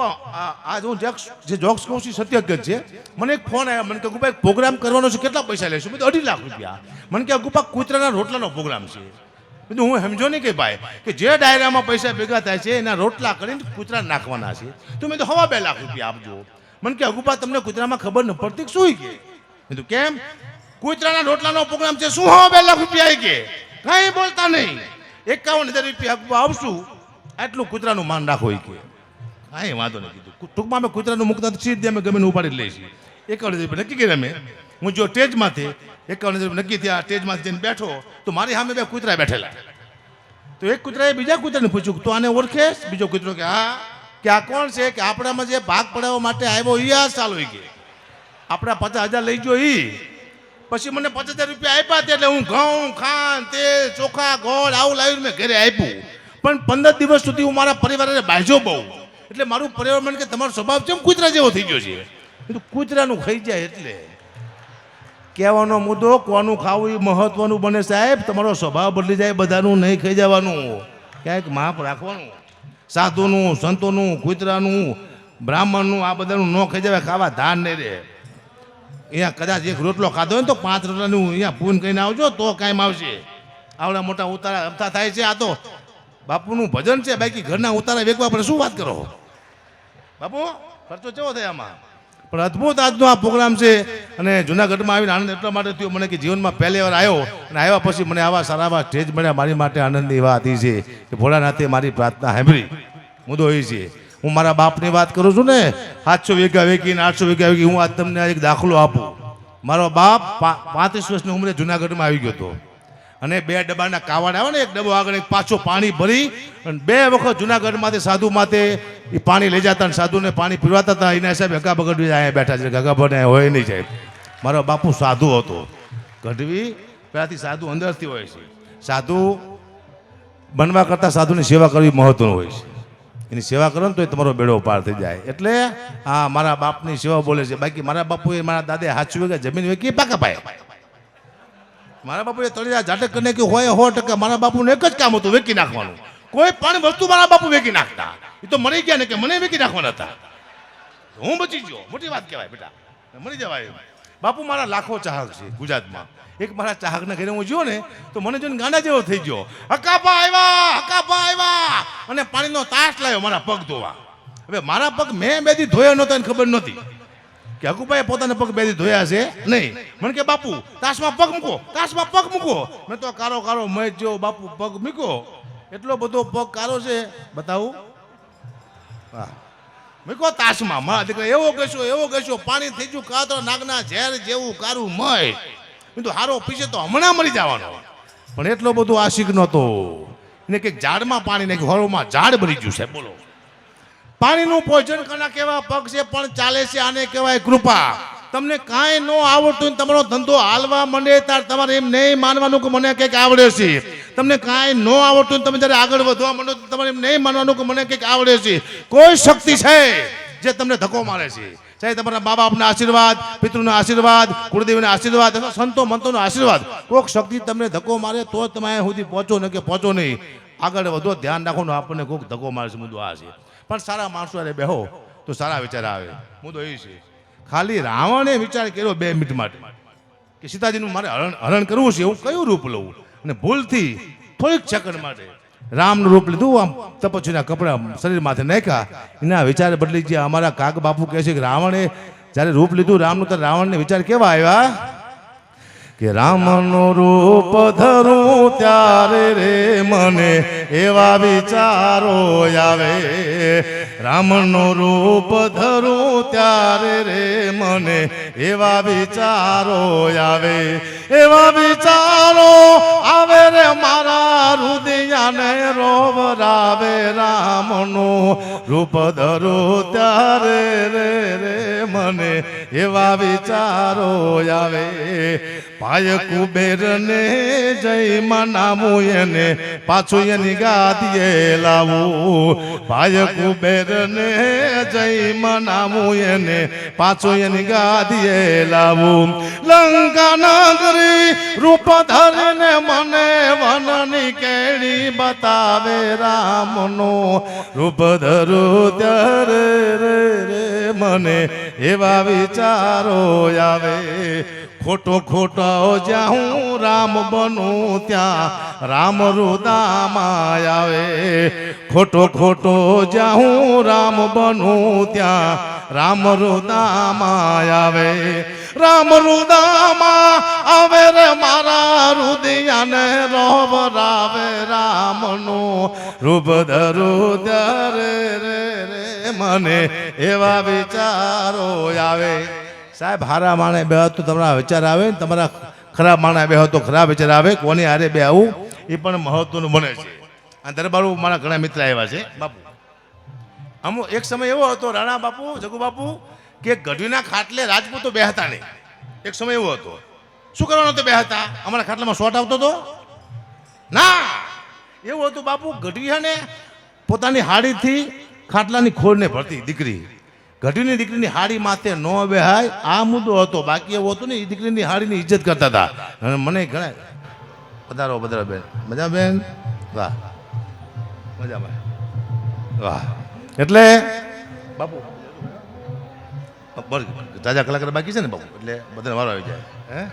આ હું જે જોક્સ કહું છું મને ફોન આવ્યો મને કે, ગુપા પ્રોગ્રામ કરવાનો છે, કેટલા પૈસા લેશું? મેં અઢી લાખ રૂપિયા. મને કે, ગુપા, કૂતરાના રોટલાનો પ્રોગ્રામ છે. મેં હું સમજો નહીં કે ભાઈ, કે જે ડાયરામાં પૈસા ભેગા થાય છે, એના રોટલા કરીને કૂતરા નાખવાના છે. તો મેં તો હવા બે લાખ રૂપિયા આપજો. મને કે અગુપા તમને કૂતરામાં ખબર ન પડતી શું કે? મેં કીધું, કેમ? કૂતરાના રોટલાનો પ્રોગ્રામ છે, શું હવા બે લાખ રૂપિયા કે? કાંઈ બોલતા નહીં. એકાવન હજાર રૂપિયા અગુપા આવશું. આટલું કૂતરાનું માન રાખો કે. હા એ વાંધો નહીં કીધું ટૂંકમાં અમે કૂતરાનું મુકતા સીધ અમે ગમે ઉપાડી લઈએ છીએ એકાવન રૂપિયા નક્કી કર્યા અમે. હું જો સ્ટેજમાંથી એકાવન હજાર નક્કી થયા, સ્ટેજમાંથી જઈને બેઠો, તો મારી સામે બે કૂતરા બેઠેલા. તો એક કૂતરાએ બીજા કૂતરાને પૂછ્યું, તો આને ઓળખે બીજો કૂતરો કે, હા. કે, આ કોણ છે? કે, આપણામાં જે ભાગ પડાવવા માટે આવ્યો એ આ ચાલુ કે આપણા પચાસ હજાર લઈ ગયો એ પછી મને પચાસ હજાર રૂપિયા આપ્યા હતા એટલે હું ઘઉં, ખાંડ, તેલ, ચોખા, ગોળ, આવું લાવીને મેં ઘરે આપ્યું. પણ પંદર દિવસ સુધી હું મારા પરિવારને બાજ્યો બહુ. એટલે મારું પર્યાવરણ કે તમારો સ્વભાવ છે કૂતરા જેવો થઈ ગયો છે. કૂતરાનું ખાઈ જાય એટલે. કહેવાનો મુદ્દો, કોનું ખાવું એ મહત્વનું બને સાહેબ? તમારો સ્વભાવ બદલી જાય, બધાનું નહીં ખાઈ જવાનું. ક્યાંક માપ રાખવાનું. સાધુનું, સંતોનું, કૂતરાનું, બ્રાહ્મણનું, આ બધાનું ન ખાઈ જવાય, ખાવા ધાન નહીં રહે. અહીંયા કદાચ એક રોટલો ખાધો હોય ને તો પાંચ રોટલાનું અહીંયા પૂન કરીને આવજો, તો કાંઈ આવશે. આવડા મોટા ઉતારા હપ્તા થાય છે, આ તો બાપુનું ભજન છે, બાકી ઘરના ઉતારા વેકવા પડે શું વાત કરો? બાપુ, ખર્ચો કેવો થાય આમાં? પણ અદ્ભુત આજનો આ પ્રોગ્રામ છે અને જુનાગઢમાં આવીને આનંદ એટલા માટે થયો મને કે જીવનમાં પહેલી વાર આવ્યો અને આવ્યા પછી મને આવા સારા આવા સ્ટેજ મળ્યા. મારી માટે આનંદની વાત એ છે કે ભોળાનાથે મારી પ્રાર્થના સાંભળી. મુદ્દો એ છે. હું મારા બાપની વાત કરું છું ને, સાતસો વીઘા વેકીને આઠસો વીઘા વેકી હું આજ તમને એક દાખલો આપું. મારો બાપ પાંત્રીસ વર્ષની ઉંમરે જુનાગઢમાં આવી ગયો હતો. અને બે ડબ્બાના કાવડ આવે ને, એક ડબ્બો આગળ પાછો પાણી ભરી અને બે વખત જુનાગઢમાંથી સાધુ માથે એ પાણી લઈ જતા સાધુને પાણી પીવાતા હતા. એના હિસાબે ગગા બગડવી અહીંયા બેઠા છે. ગગા બને હોય નહીં સાહેબ. મારો બાપુ સાધુ હતો. ગઢવી પહેલાંથી સાધુ અંદરથી હોય છે. સાધુ બનવા કરતાં સાધુની સેવા કરવી મહત્વનું હોય છે. એની સેવા કરો ને તો એ તમારો બેડો પાર થઈ જાય. એટલે હા મારા બાપની સેવા બોલે છે. બાકી મારા બાપુએ મારા દાદે હાચવી કે જમીન વેકી પાકા પાય. મારા બાપુએ તળિયા ઝાટક કરીને કે હોય સો ટકા મારા બાપુને એક જ કામ હતું વેકી નાખવાનું. કોઈ પણ વસ્તુ મારા બાપુ વેકી નાખતા. એ તો મરી ગયા ને કે મને વેકી નાખવાના હતા. હું બચી ગયો. મોટી વાત કહેવાય, બેટા. મરી જવાય બાપુ મારા લાખો ચાહક છે, ગુજરાતમાં. એક મારા ચાહકના ઘરે હું જોયો ને, તો મને જોઈને ગાંડા જેવો થઈ ગયો. હકાપા આવ્યા હકાપા આવ્યા અને પાણીનો તાસ લાવ્યો મારા પગ ધોવા. હવે મારા પગ મેં બેથી ધોયો નહોતો ખબર નહોતી. કે હકુભાઈ પોતાના પગ બે દી ધોયા છે? નહીં. મને કે, બાપુ, તાસમાં પગ મૂકો, તાસમાં પગ મૂકો. મેં તો કારો કારો મેં જો બાપુ પગ મૂકો એટલો બધો પગ કારો છે. બતાવું. હા. મૂકો તાસમાં. મા દીકરા એવો કહેશો એવો કહેશો, પાણી થઈ ગયું, કાતરો, નાગના ઝેર જેવું કારું મય. મેં તો હારો પીછે તો હમણાં મરી જવાનો. પણ એટલો બધો આશિક નહોતો. એને કંઈક ઝાડમાં પાણી નાખ્યું હરોમાં ઝાડ ભરી ગયું છે. બોલો. પાણીનું ભોજન કના કેવા પગ છે, પણ ચાલે છે, આને કહેવાય કૃપા. તમને કાંઈ ન આવડતું તમારો ધંધો હાલવા માંડે ત્યારે તમારે એમ નહીં માનવાનું કે મને કંઈક આવડે છે. તમને કાંઈ ન આવડતું તમે જ્યારે આગળ વધવા માંડો તમારે એમ નહીં માનવાનું કે મને કંઈક આવડે છે. કોઈ શક્તિ છે જે તમને ધક્કો મારે છે. ચાહે તમારા મા બાપના આશીર્વાદ, પિતૃના આશીર્વાદ, કુળદેવીના આશીર્વાદ અથવા સંતો મંતોનો આશીર્વાદ. કોઈક શક્તિ તમને ધક્કો મારે તો તમે સુધી પહોંચો ને કે પહોંચો નહીં. આગળ વધો, ધ્યાન રાખો આપણને કોઈક ધક્કો મારે છે મુદ્દો આ છે. પણ સારા માણસો અરે બેહો, તો સારા વિચાર આવે. તો એ છે. ખાલી રાવણે વિચાર કર્યો બે મિનિટ માટે. કે સીતાજીનું મારે હરણ હરણ કરવું છે, હું કયું રૂપ લઉં? અને ભૂલથી થોડીક સેકન્ડ માટે રામનું રૂપ લીધું, આમ તપસ્વીના કપડા શરીર માથે નાખ્યા. એના વિચાર બદલી ગયા. અમારા કાક બાપુ કહે છે કે રાવણે જ્યારે રૂપ લીધું રામનું તો રાવણને વિચાર કેવા આવ્યા? કે રામનું રૂપ ધરું ત્યારે રે મને એવા વિચારો આવે. રામનું રૂપ ધરું ત્યારે રે મને એવા વિચારો આવે. એવા વિચારો આવે રે મારા હૃદયાને રોવરાવે રામનું રૂપ ધરું ત્યારે રે રે મને એવા વિચારો આવે. પાય કુબેર ને જય મનામું એને, પાછું એની ગાદીએ લાવું. પાય કુબેર ને જય મનામું એને, પાછું એની ગાદીએ લાવું. લંકા નાગરી રૂપ ધરીને મને વનની કેળી બતાવે રામનો. રૂપ ધરું ત્યારે રે, મને એવા વિચારો આવે. ખોટો ખોટો જ્યાં રામ બનું ત્યાં રામ રુદામાં આવે. ખોટો ખોટો જ્યાં રામ બનું ત્યાં રામ રુદામાં આવે. રામ રુદામાં આવે રે મારા રુદિયાને રોબ રાવે રામનું. રૂપ ધરુદર રે રે મને એવા વિચારો આવે. સાહેબ, હારા માણે બે તો તમારા વિચાર આવે ને, તમારા ખરાબ માણે બે તો ખરાબ વિચાર આવે, કોની હારે બે આવું, એ પણ મહત્વનું બને છે. આ દરબારું મારા ઘણા મિત્ર આવ્યા છે. બાપુ. અમુક એક સમય એવો હતો, રાણા બાપુ, જગુ બાપુ, કે ગઢવીના ખાટલે રાજપૂતો બેહતા નહીં એક સમય એવો હતો. શું કરવાનો હતો બેહતા અમારા ખાટલામાં શોટ આવતો હતો? ના! એવું હતું બાપુ ગઢવીયાને પોતાની હાડીથી ખાટલાની ખોળને ભરતી દીકરી. ગઢવીની દીકરીની હાડી માથે ન બેહાય, આ મુદ્દો હતો. બાકી એવું હતું ને, એ દીકરીની હાડીની ઇજ્જત કરતા હતા. અને મને ઘણા પધારો પધારો બેન. મજા બેન? વાહ. મજામાં વાહ. એટલે બાપુ. તાજા કલાકાર બાકી છે ને બાપુ? એટલે બધાને વારો આવી જાય. હે?